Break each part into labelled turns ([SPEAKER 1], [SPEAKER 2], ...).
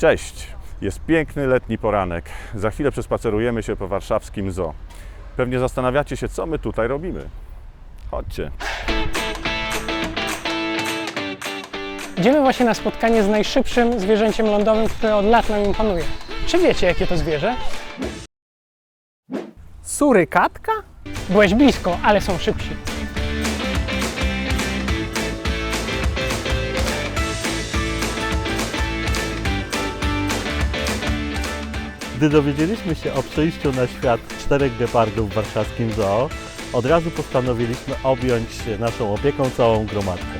[SPEAKER 1] Cześć! Jest piękny letni poranek. Za chwilę przespacerujemy się po warszawskim zoo. Pewnie zastanawiacie się, co my tutaj robimy. Chodźcie.
[SPEAKER 2] Idziemy właśnie na spotkanie z najszybszym zwierzęciem lądowym, które od lat nam imponuje. Czy wiecie, jakie to zwierzę? Surykatka? Byłeś blisko, ale są szybsi.
[SPEAKER 3] Gdy dowiedzieliśmy się o przyjściu na świat czterech gepardów w warszawskim zoo, od razu postanowiliśmy objąć naszą opieką całą gromadkę.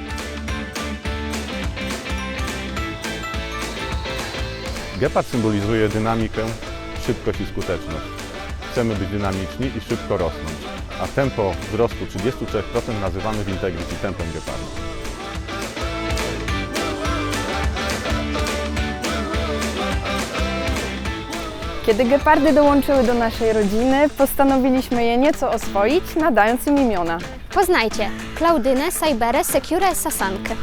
[SPEAKER 1] Gepard symbolizuje dynamikę, szybkość i skuteczność. Chcemy być dynamiczni i szybko rosnąć, a tempo wzrostu 33% nazywamy w Integrity tempem geparda.
[SPEAKER 4] Kiedy gepardy dołączyły do naszej rodziny, postanowiliśmy je nieco oswoić, nadając im imiona.
[SPEAKER 5] Poznajcie Klaudynę, Sajberę, Secure, Sasankę.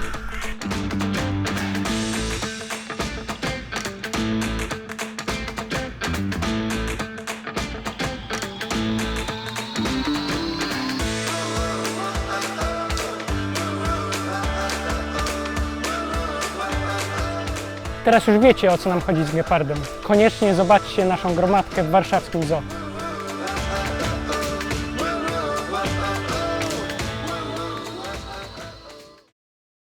[SPEAKER 2] Teraz już wiecie, o co nam chodzi z gepardem. Koniecznie zobaczcie naszą gromadkę w warszawskim zoo.